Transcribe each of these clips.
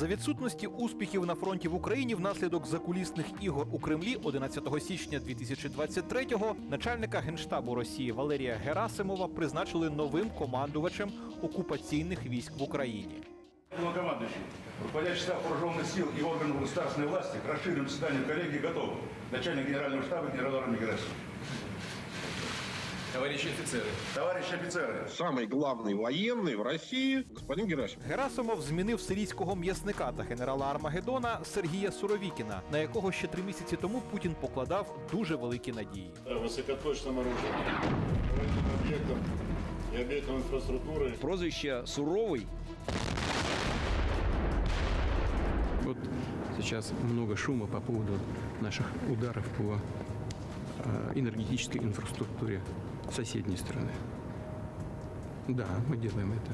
За відсутності успіхів на фронті в Україні внаслідок закулісних ігор у Кремлі 11 січня 2023-го начальника генштабу Росії Валерія Герасимова призначили новим командувачем окупаційних військ в Україні. Главнокомандующий, руководящий штаб вооруженных сил и органов государственной власти к расширенному заседанию коллегии готов. Начальник генерального штаба генерал армии Герасимов. Товарищи офицеры, Товарищи офицеры, самый главный военный в России господин Герасимов. Герасимов змінив сирійського м'ясника та генерала Армагеддона Сергія Суровікіна, на якого ще три місяці тому Путін покладав дуже великі надії. высокоточным оружием, военным объектом и объектом инфраструктуры. прозвище Суровый. Вот сейчас много шума по поводу наших ударов по э, энергетической инфраструктуре соседней страны. Да, мы делаем это.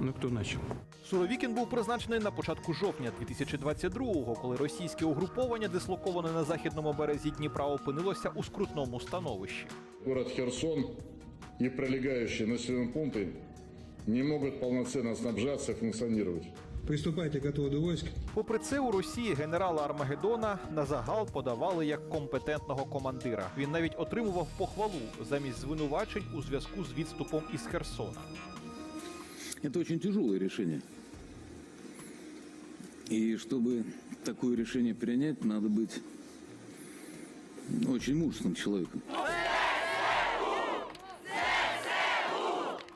Но кто начал? Суровікін був призначений на початку жовтня 2022-го, коли російське угруповання, дислоковане на західному березі Дніпра, опинилося у скрутному становищі. Город Херсон и прилегающие населенные пункты не могут полноценно снабжаться и функционировать. Приступайте к отводу войск. Попри це, у Росії генерала Армагеддона на загал подавали як компетентного командира. Він навіть отримував похвалу замість звинувачень у зв'язку з відступом із Херсона. Это очень тяжелое решение. И чтобы такое решение принять, надо быть очень мужественным человеком.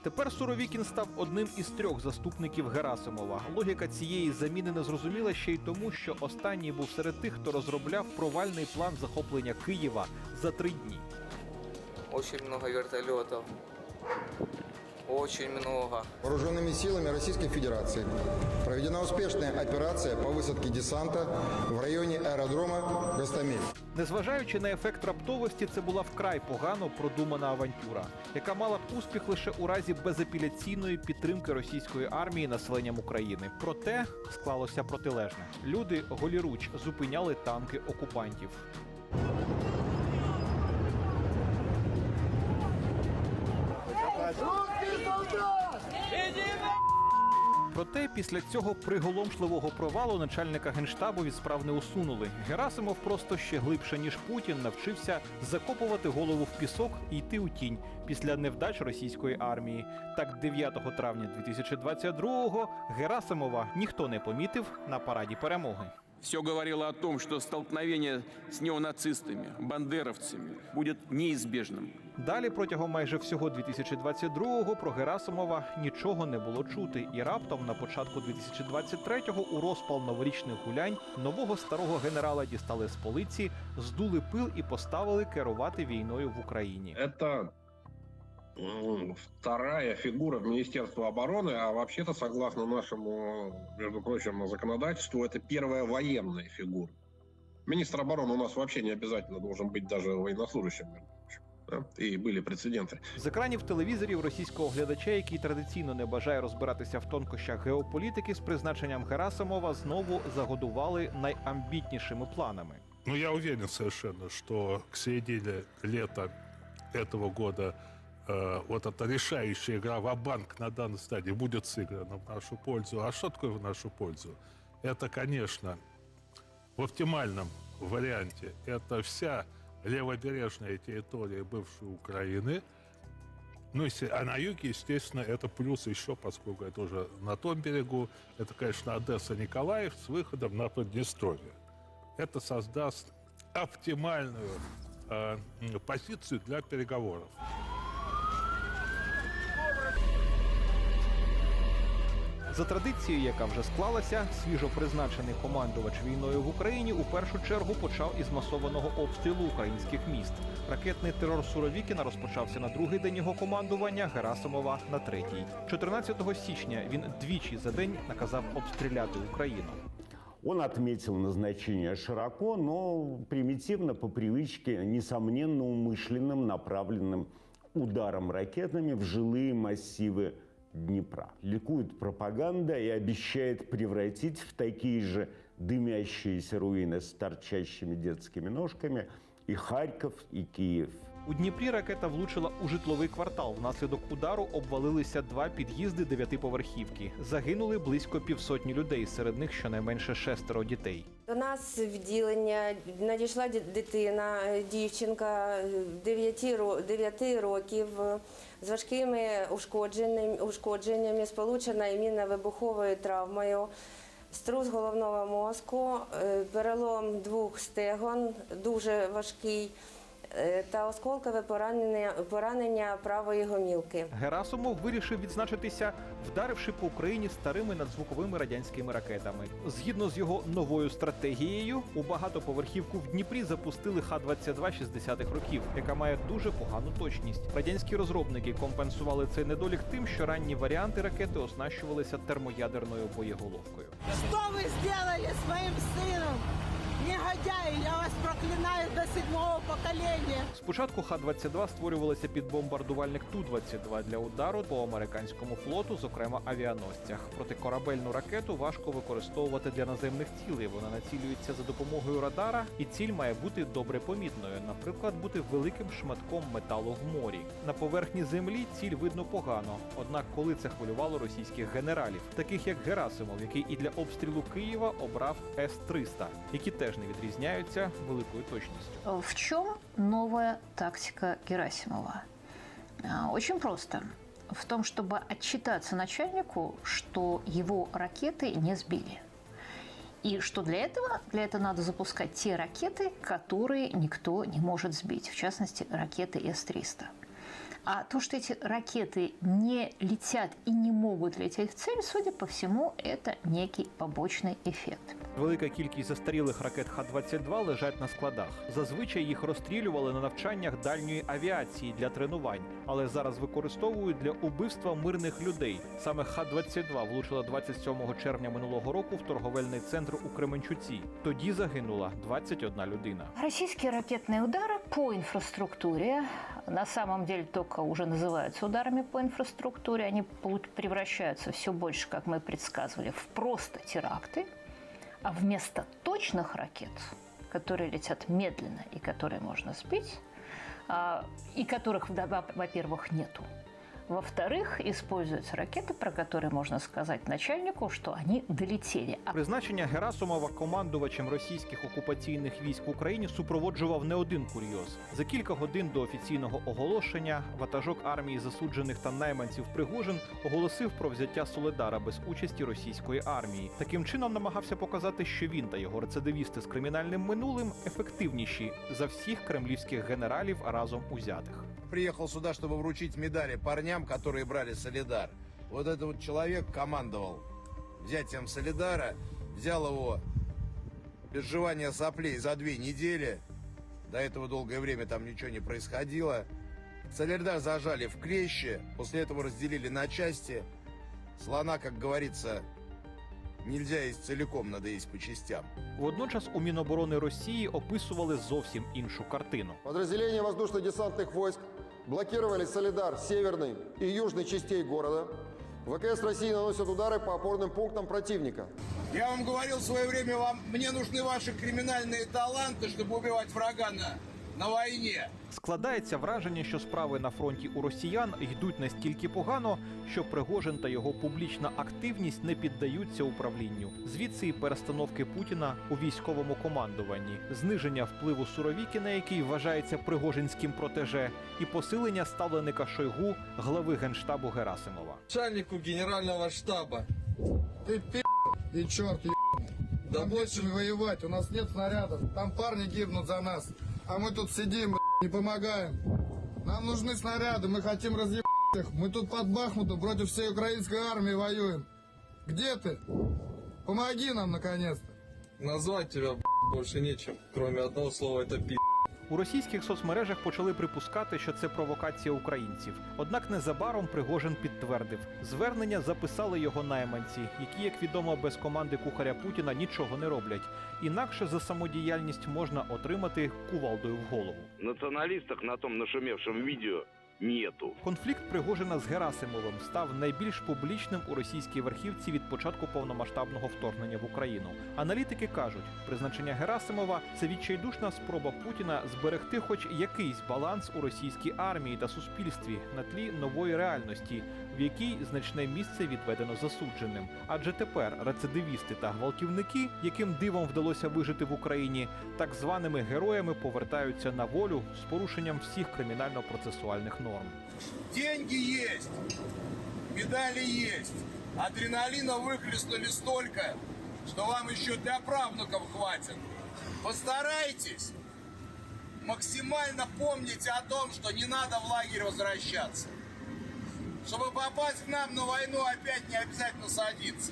Тепер Суровікін став одним із трьох заступників Герасимова. Логіка цієї заміни не зрозуміла ще й тому, що останній був серед тих, хто розробляв провальний план захоплення Києва за три дні. Очень много вертолетов. Очень много. Вооруженными силами Российской Федерации проведена успешная операция по высадке десанта в районе аэродрома Гостомель. Незважаючи на ефект раптовості, це була вкрай погано продумана авантюра, яка мала б успіх лише у разі безапеляційної підтримки російської армії населенням України. Проте склалося протилежне. Люди голіруч зупиняли танки окупантів. Проте після цього приголомшливого провалу начальника генштабу від справ не усунули. Герасимов просто ще глибше ніж Путін навчився закопувати голову в пісок і йти у тінь після невдач російської армії. Так, 9 травня 2022-го Герасимова ніхто не помітив на параді перемоги. Все говорило о том, что столкновение с неонацистами, бандеровцами будет неизбежным. Далі протягом майже всього 2022-го про Герасимова нічого не було чути, і раптом на початку 2023-го у розпал новорічних гулянь нового старого генерала дістали з полиці, здули пил і поставили керувати війною в Україні. Это вторая фигура в Министерстве обороны, а вообще-то, согласно нашему, между прочим, законодательству, это первая военная фигура. Министр обороны у нас вообще не обязательно должен быть даже военнослужащим, между прочим. да, И были прецеденты. З екранів телевізорів російського глядача, який традиційно не бажає розбиратися в тонкощах геополітики, з призначенням Герасимова знову загодували найамбітнішими планами. Ну, я уверен совершенно, что к середине лета этого года Э, вот эта решающая игра в банк на данной стадии будет сыграна в нашу пользу. А что такое в нашу пользу? Это, конечно, в оптимальном варианте это вся левобережная территория бывшей Украины. Ну, если- а на юге, естественно, это плюс еще, поскольку это уже на том берегу, это, конечно, Одесса-Николаев с выходом на Поднестровье это создаст оптимальную э, позицию для переговоров. За традицією, яка вже склалася, свіжо призначений командувач війною в Україні у першу чергу почав із масованого обстрілу українських міст. Ракетний терор Суровікіна розпочався на другий день його командування, Герасимова на третій. 14 січня він двічі за день наказав обстріляти Україну. Он отметил назначение широко, но примитивно, по привычке, несомненно умышленным направленным ударом ракетами в жилые массивы Днепра. Ликует пропаганда и обещает превратить в такие же дымящиеся руины с торчащими детскими ножками и Харьков, и Киев. У Дніпрі ракета влучила у житловий квартал. Внаслідок удару обвалилися два під'їзди дев'ятиповерхівки. Загинули близько півсотні людей, серед них щонайменше шестеро дітей. До нас відділення надійшла ді- дитина, дівчинка 9, 9 років з важкими ушкодженнями, сполучена мінно-вибуховою травмою, струс головного мозку, е, перелом двох стегон, дуже важкий, та осколкове поранення, поранення правої гомілки. Герасимов вирішив відзначитися, вдаривши по Україні старими надзвуковими радянськими ракетами. Згідно з його новою стратегією, у багатоповерхівку в Дніпрі запустили Х-22 60-х років, яка має дуже погану точність. Радянські розробники компенсували цей недолік тим, що ранні варіанти ракети оснащувалися термоядерною боєголовкою. Что вы сделали с моим сыном? Негодяи, я вас проклинаю до седьмого поколения. Спочатку Х-22 створювалися під бомбардувальник Ту-22 для удару по американському флоту, зокрема авіаносцях. Протикорабельну ракету важко використовувати для наземних цілей. Вона націлюється за допомогою радара, і ціль має бути добре помітною, наприклад, бути великим шматком металу в морі. На поверхні землі ціль видно погано. Однак, коли це хвилювало російських генералів, таких як Герасимов, який і для обстрілу Києва обрав С-300, які теж не відрізняються великою точністю. В чем новая тактика Герасимова? А, Очень просто. В том, чтобы отчитаться начальнику, что его ракеты не сбили. И что для этого? Для этого надо запускать те ракеты, которые никто не может сбить. В частности, ракеты С-300. А то, что эти ракеты не летят и не могут лететь в цель, судя по всему, это некий побочный эффект. Велика кількість застарілих ракет Х-22 лежать на складах. Зазвичай їх розстрілювали на навчаннях дальньої авіації для тренувань, але зараз використовують для убивства мирних людей. Саме Х-22 влучила 27 червня минулого року в торговельний центр у Кременчуці. Тоді загинула 21 людина. Российские ракетные удары по инфраструктуре на самом деле только уже называются ударами по инфраструктуре. Они полу- превращаются все больше, как мы предсказывали, в просто теракты. А вместо точных ракет, которые летят медленно и которые можно сбить, а, и которых, да, во- во-первых, нету, во-вторых, используются ракеты, про которые можно сказать начальнику, что они долетели. А Призначення Герасимова командувачем російських окупаційних військ в Україні супроводжував не один курйоз. За кілька годин до офіційного оголошення ватажок армії засуджених та найманців Пригожин оголосив про взяття Соледара без участі російської армії. Таким чином намагався показати, що він та його рецидивісти з кримінальним минулим ефективніші за всіх кремлівських генералів разом узятих. Приехал сюда, чтобы вручить медали парням, которые брали Солидар. Вот этот вот человек командовал взятием Солидара, взял его без жевания соплей за две недели. До этого долгое время там ничего не происходило. Солидар зажали в клещи, после этого разделили на части. Слона, как говорится, нельзя есть целиком, надо есть по частям. Водночас у Міноборони Росії описували зовсім іншу картину. Подразделения воздушно-десантных войск блокировали Солидар северной и южной частей города. ВКС России наносят удары по опорным пунктам противника. Я вам говорил в свое время, вам, мне нужны ваши криминальные таланты, чтобы убивать врага на, на войне. Складається враження, що справи на фронті у росіян йдуть настільки погано, що Пригожин та його публічна активність не піддаються управлінню. Звідси і перестановки Путіна у військовому командуванні, зниження впливу Суровікіна, який вважається пригожинським протеже, і посилення ставленика Шойгу, глави генштабу Герасимова. Начальнику генерального штаба. Ты пи***, и черт Да больше воевать, у нас нет снарядов. Там парни гибнут за нас. А мы тут сидим, не помогаем. Нам нужны снаряды, мы хотим разъебать их. Мы тут под Бахмутом против всей украинской армии воюем. Где ты? Помоги нам, наконец-то. Назвать тебя больше нечем, кроме одного слова это пи***. У російських соцмережах почали припускати, що це провокація українців. Однак незабаром Пригожин підтвердив, звернення записали його найманці, які, як відомо, без команди кухаря Путіна нічого не роблять. Інакше за самодіяльність можна отримати кувалдою в голову. Націоналістах на том нашумівшому видео нету. Конфлікт Пригожина з Герасимовим став найбільш публічним у російській верхівці від початку повномасштабного вторгнення в Україну. Аналітики кажуть, призначення Герасимова це відчайдушна спроба Путіна зберегти хоч якийсь баланс у російській армії та суспільстві на тлі нової реальності, в якій значне місце відведено засудженим. Адже тепер рецидивісти та гвалтівники, яким дивом вдалося вижити в Україні, так званими героями повертаються на волю з порушенням всіх кримінально-процесуальних норм. Деньги есть, медали есть, адреналина выхлестнули столько, что вам еще для правнуков хватит. Постарайтесь максимально помнить о том, что не надо в лагерь возвращаться. Чтобы попасть к нам на войну, опять не обязательно садиться.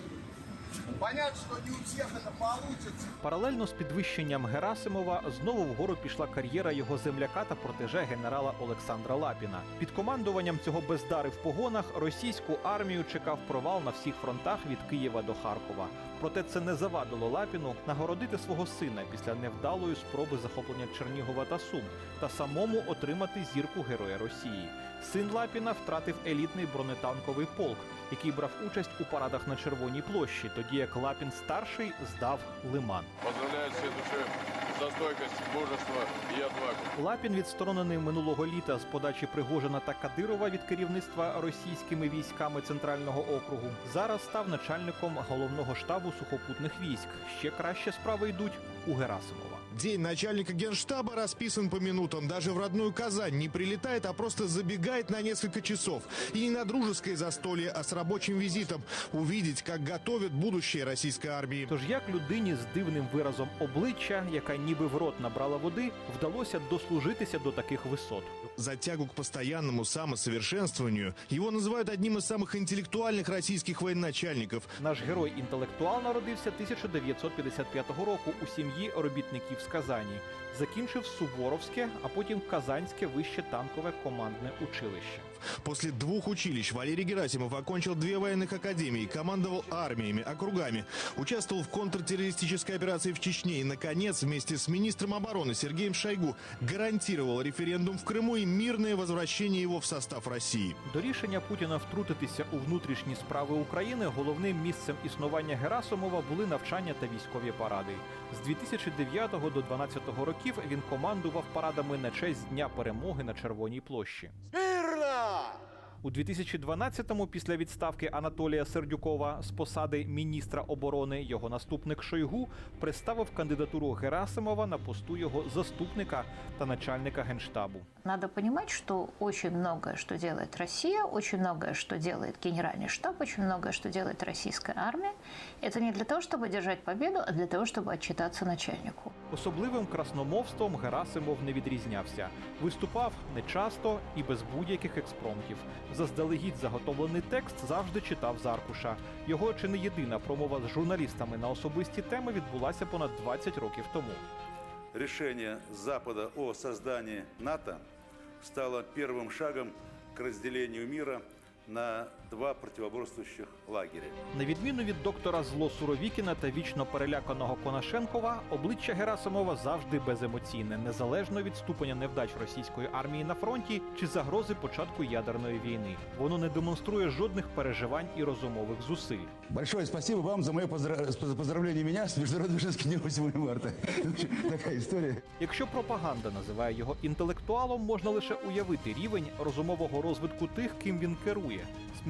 Понятно, что не у всех это получится. Паралельно з підвищенням Герасимова знову вгору пішла кар'єра його земляка та протеже генерала Олександра Лапіна. Під командуванням цього бездари в погонах російську армію чекав провал на всіх фронтах від Києва до Харкова. Проте це не завадило Лапіну нагородити свого сина після невдалої спроби захоплення Чернігова та Сум та самому отримати зірку Героя Росії. Син Лапіна втратив елітний бронетанковий полк, який брав участь у парадах на Червоній площі, тоді як Лапін старший здав лиман. Поздравляю души за стойкость, мужество і отвагу. Лапін, відсторонений минулого літа з подачі Пригожина та Кадирова від керівництва російськими військами центрального округу, зараз став начальником головного штабу сухопутних військ. Ще краще справи йдуть у Герасимова. День начальника генштаба расписан по минутам. Даже в родную Казань не прилетает, а просто забегает на несколько часов. И не на дружеское застолье, а с рабочим визитом. Увидеть, как готовят будущее российской армии. Тож як людині з дивним виразом обличчя, яка ніби в рот набрала води, вдалося дослужитися до таких висот. За тягу к постоянному самосовершенствованию его называют одним из самых интеллектуальных российских военачальников. Наш герой інтелектуал народився 1955 року у сім'ї робітників з Казані. Закінчив Суворовське, а потім Казанське вище танкове командне училище. После двух училищ Валерий Герасимов окончил две военных академии, командовал армиями, округами, участвовал в контртеррористической операции в Чечне и, наконец, вместе с министром обороны Сергеем Шойгу гарантировал референдум в Крыму и мирное возвращение его в состав России. До рішення Путіна втрутитися у внутрішні справи України головним місцем існування Герасимова були навчання та військові паради. З 2009 до 2012 років він командував парадами на честь Дня перемоги на Червоній площі. У 2012-му, після відставки Анатолія Сердюкова з посади міністра оборони, його наступник Шойгу представив кандидатуру Герасимова на посту його заступника та начальника генштабу. Надо понимать, что очень многое, что делает Россия, очень многое, что делает Генеральный штаб, очень многое, что делает российская армия, это не для того, чтобы одержать победу, а для того, чтобы отчитаться начальнику. Особливим красномовством Герасимов не відрізнявся. Виступав нечасто і без будь-яких експромтів. Заздалегідь заготовлений текст завжди читав з аркуша. Його чи не єдина промова з журналістами на особисті теми відбулася понад 20 років тому. Решение Запада о создании НАТО стало первым шагом к разделению мира на два противоборствующих лагеря. На відміну від доктора Зло Суровікіна та вічно переляканого Конашенкова, обличчя Герасимова завжди беземоційне, незалежно від ступеня невдач російської армії на фронті чи загрози початку ядерної війни. Воно не демонструє жодних переживань і розумових зусиль. Большое спасибо вам за мое поздра- поздравление меня с Международным женским днем 8 марта. Такая история. Якщо пропаганда називає його інтелектуалом, можна лише уявити рівень розумового розвитку тих, ким він керує.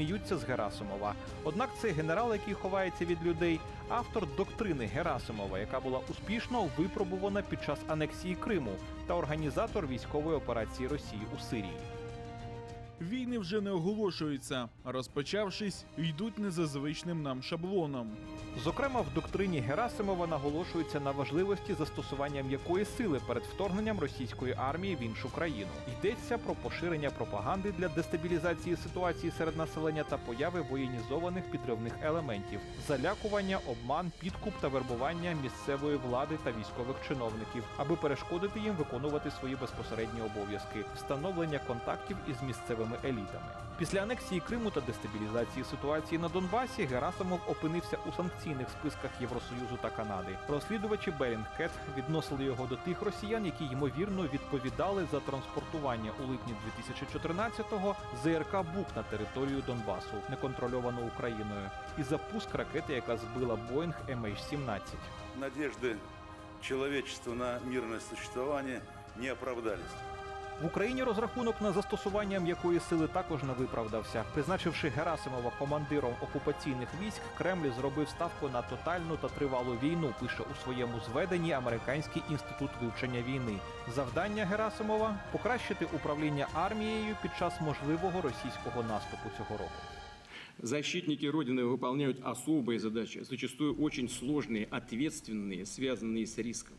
Сміються з Герасимова. Однак цей генерал, який ховається від людей, автор доктрини Герасимова, яка була успішно випробувана під час анексії Криму, та організатор військової операції Росії у Сирії. Війни вже не оголошуються, а розпочавшись, йдуть не за звичним нам шаблоном. Зокрема, в доктрині Герасимова наголошується на важливості застосування м'якої сили перед вторгненням російської армії в іншу країну. Йдеться про поширення пропаганди для дестабілізації ситуації серед населення та появи воєнізованих підривних елементів, залякування, обман, підкуп та вербування місцевої влади та військових чиновників, аби перешкодити їм виконувати свої безпосередні обов'язки, встановлення контактів із місцевим місцевими елітами. Після анексії Криму та дестабілізації ситуації на Донбасі Герасимов опинився у санкційних списках Євросоюзу та Канади. Розслідувачі Белінгкет відносили його до тих росіян, які ймовірно відповідали за транспортування у липні 2014-го ЗРК Бук на територію Донбасу, неконтрольовано Україною, і запуск ракети, яка збила Боїнг MH17. Надежды человечества на мирное существование не оправдались. В Україні розрахунок на застосування м'якої сили також не виправдався. Призначивши Герасимова командиром окупаційних військ, Кремль зробив ставку на тотальну та тривалу війну. Пише у своєму зведенні Американський інститут вивчення війни. Завдання Герасимова покращити управління армією під час можливого російського наступу цього року. Защитники Родины выполняют особые задачи, зачастую очень сложные, ответственные, связанные с риском.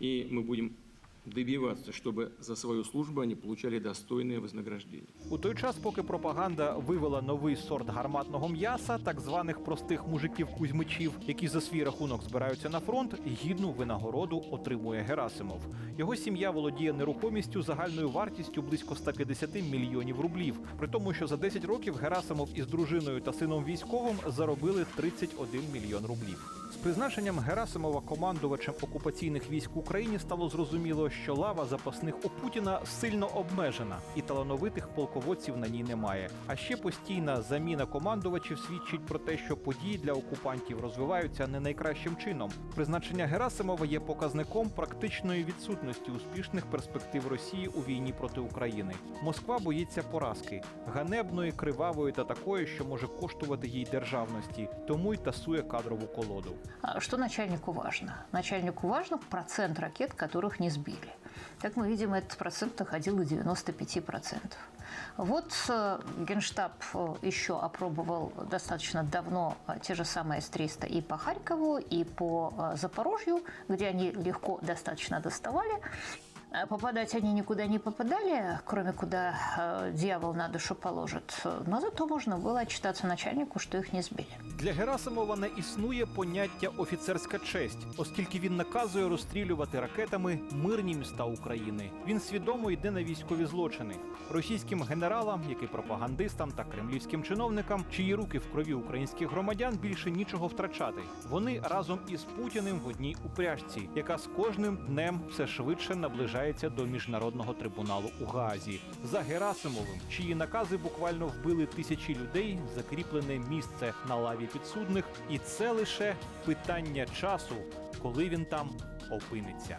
И мы будем добиваться, чтобы за свою службу они получали достойное вознаграждение. У той час, поки пропаганда вивела новий сорт гарматного м'яса, так званих простих мужиків-кузьмичів, які за свій рахунок збираються на фронт, гідну винагороду отримує Герасимов. Його сім'я володіє нерухомістю загальною вартістю близько 150 мільйонів рублів. При тому, що за 10 років Герасимов із дружиною та сином військовим заробили 31 мільйон рублів. З призначенням Герасимова командувачем окупаційних військ в Україні стало зрозуміло, що лава запасних у Путіна сильно обмежена, і талановитих полководців на ній немає. А ще постійна заміна командувачів свідчить про те, що події для окупантів розвиваються не найкращим чином. Призначення Герасимова є показником практичної відсутності успішних перспектив Росії у війні проти України. Москва боїться поразки ганебної, кривавої та такої, що може коштувати їй державності, тому й тасує кадрову колоду. А Что начальнику важно? Начальнику важно процент ракет, которых не сбили. Как мы видим, этот процент доходил до 95%. Вот э, Генштаб э, еще опробовал достаточно давно э, те же самые С-300 и по Харькову, и по э, Запорожью, где они легко достаточно доставали. Э, Попадать они никуда не попадали, кроме куда э, дьявол на душу положит. Но зато можно было отчитаться начальнику, что их не сбили. Для Герасимова не існує поняття офіцерська честь, оскільки він наказує розстрілювати ракетами мирні міста України. Він свідомо йде на військові злочини. Російським генералам, як і пропагандистам та кремлівським чиновникам, чиї руки в крові українських громадян більше нічого втрачати. Вони разом із Путіним в одній упряжці, яка з кожним днем все швидше наближається до міжнародного трибуналу у Гаазі. За Герасимовим, чиї накази буквально вбили тисячі людей, закріплене місце на лаві підсудних, і це лише питання часу, коли він там опиниться.